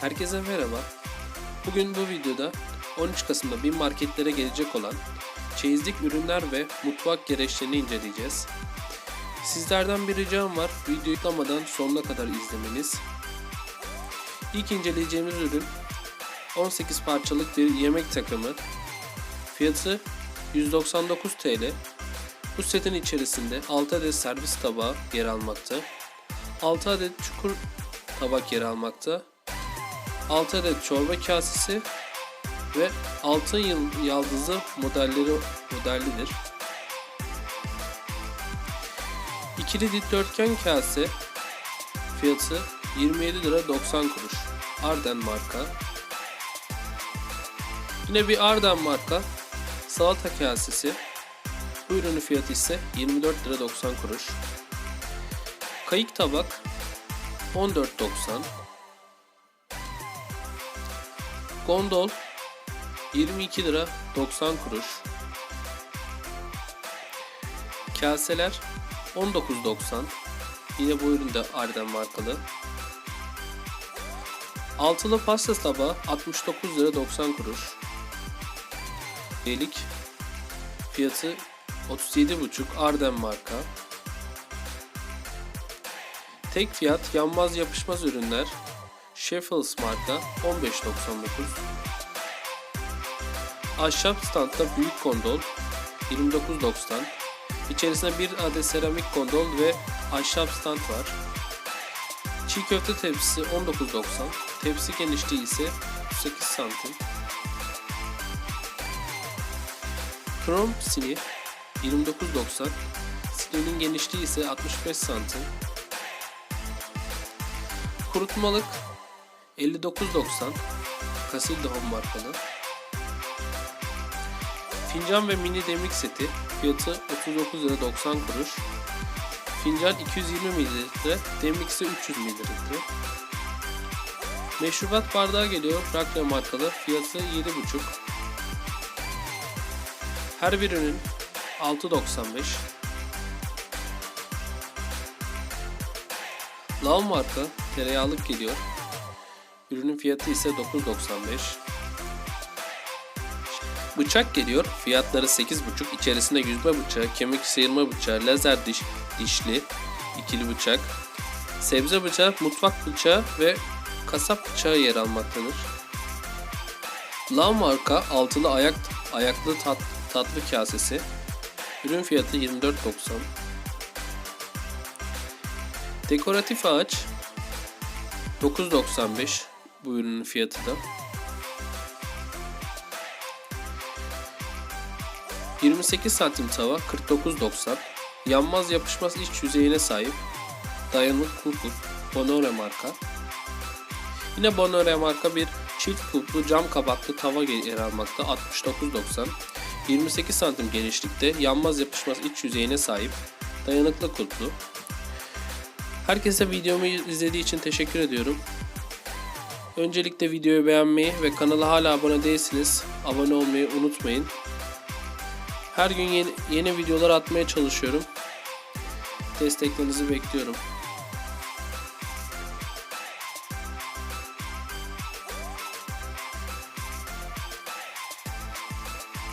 Herkese merhaba. Bugün bu videoda 13 Kasım'da bin marketlere gelecek olan çeyizlik ürünler ve mutfak gereçlerini inceleyeceğiz. Sizlerden bir ricam var. Videoyu tıklamadan sonuna kadar izlemeniz. İlk inceleyeceğimiz ürün 18 parçalık bir yemek takımı. Fiyatı 199 TL. Bu setin içerisinde 6 adet servis tabağı yer almakta. 6 adet çukur tabak yer almakta. 6 adet çorba kasesi ve altın yıl- yaldızı modelleri modellidir. İkili dikdörtgen kase fiyatı 27 lira 90 kuruş. Arden marka. Yine bir Arden marka salata kasesi. Bu ürünün fiyatı ise 24 lira 90 kuruş. Kayık tabak 14.90 Gondol 22 lira 90 kuruş. Kaseler 19.90. Yine bu ürün de Arden markalı. Altılı pasta tabağı 69 lira 90 kuruş. Delik fiyatı 37,5 Arden marka. Tek fiyat yanmaz yapışmaz ürünler Sheffels marka 15.99 Ahşap standta büyük kondol 29.90 İçerisinde bir adet seramik kondol ve ahşap stand var. Çiğ köfte tepsisi 19.90 Tepsi genişliği ise 38 santim. Krom sini 29.90 Sininin genişliği ise 65 santim. Kurutmalık 59.90 Casilda markalı. Fincan ve mini demlik seti fiyatı 39 lira 90 kuruş. Fincan 220 ml, demlik ise 300 ml. Meşrubat bardağı geliyor. Rakle markalı. Fiyatı 7,5. Her birinin 6.95. Lav marka tereyağlık geliyor. Ürünün fiyatı ise 9.95. Bıçak geliyor. Fiyatları 8.5. İçerisinde yüzme bıçağı, kemik sıyırma bıçağı, lazer diş, dişli, ikili bıçak, sebze bıçağı, mutfak bıçağı ve kasap bıçağı yer almaktadır. Lav marka altılı ayak ayaklı tat, tatlı kasesi. Ürün fiyatı 24.90. Dekoratif ağaç 9.95 bu ürünün fiyatı da. 28 santim tava 49.90 Yanmaz yapışmaz iç yüzeyine sahip. Dayanıklı kulp Bonore marka. Yine Bonore marka bir çift kulplu cam kapaklı tava yer almakta 69.90 28 santim genişlikte yanmaz yapışmaz iç yüzeyine sahip. Dayanıklı kulplu Herkese videomu izlediği için teşekkür ediyorum. Öncelikle videoyu beğenmeyi ve kanala hala abone değilsiniz. Abone olmayı unutmayın. Her gün yeni, yeni videolar atmaya çalışıyorum. Desteklerinizi bekliyorum.